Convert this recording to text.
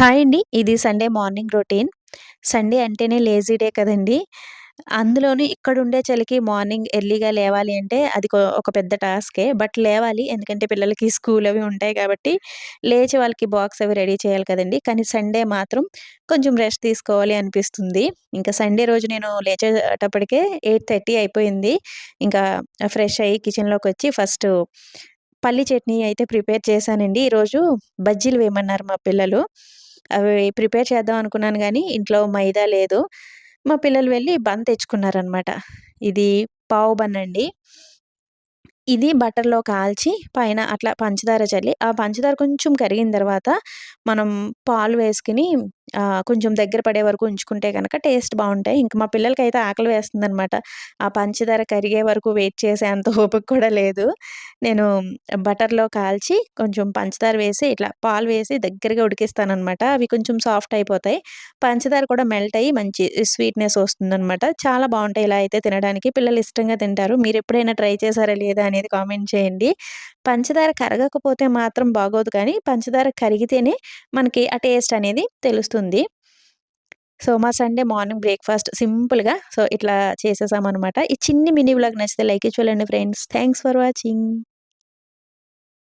Hi అండి. ఇది Sunday morning routine. Sunday అంటేనే లేజీ డే కదండీ! అందులోని ఇక్కడుండే చలికి మార్నింగ్ ఎర్లీగా లేవాలి అంటే అది ఒక పెద్ద టాస్కే. బట్ లేవాలి. ఎందుకంటే పిల్లలకి స్కూల్ అవి ఉంటాయి కాబట్టి లేచి వాళ్ళకి బాక్స్ అవి రెడీ చేయాలి కదండీ! కానీ సండే మాత్రం కొంచెం రెస్ట్ తీసుకోవాలి అనిపిస్తుంది. ఇంకా సండే రోజు నేను లేచేటప్పటికే 8:30 అయిపోయింది. ఇంకా ఫ్రెష్ అయ్యి కిచెన్లోకి వచ్చి ఫస్ట్ పల్లి చట్నీ అయితే ప్రిపేర్ చేశానండి. ఈరోజు బజ్జీలు వేయమన్నారు మా పిల్లలు. అవి ప్రిపేర్ చేద్దాం అనుకున్నాను కానీ ఇంట్లో మైదా లేదు. మా పిల్లలు వెళ్ళి బన్ తెచ్చుకున్నారనమాట. ఇది పావు బన్ అండి. ఇది బటర్‌లో కాల్చి పైన అట్లా పంచదార చల్లి, ఆ పంచదార కొంచెం కరిగిన తర్వాత మనం పాలు వేసుకొని కొంచెం దగ్గర పడే వరకు ఉంచుకుంటే కనుక టేస్ట్ బాగుంటాయి ఇంకా మా పిల్లలకి అయితే ఆకలి వేస్తుందనమాట. ఆ పంచదార కరిగే వరకు వెయిట్ చేసే అంత ఓపిక కూడా లేదు. నేను బటర్‌లో కాల్చి కొంచెం పంచదార వేసి ఇట్లా పాలు వేసి దగ్గరగా ఉడికిస్తానమాట అవి కొంచెం సాఫ్ట్ అయిపోతాయి. పంచదార కూడా మెల్ట్ అయ్యి మంచి స్వీట్‌నెస్ వస్తుందనమాట. చాలా బాగుంటాయి ఇలా అయితే తినడానికి. పిల్లలు ఇష్టంగా తింటారు. మీరు ఎప్పుడైనా ట్రై చేశారా లేదా అనేది కామెంట్ చేయండి. పంచదార కరగకపోతే మాత్రం బాగోదు కానీ, పంచదార కరిగితేనే మనకి ఆ టేస్ట్ అనేది తెలుస్తుంది. సో, మా సండే మార్నింగ్ బ్రేక్‌ఫాస్ట్ సింపుల్‌గా సో, ఇట్లా చేసేసామన్నమాట ఈ చిన్ని మినీ బ్లాగ్ నచ్చితే లైక్ చూడండి ఫ్రెండ్స్. Thanks for watching.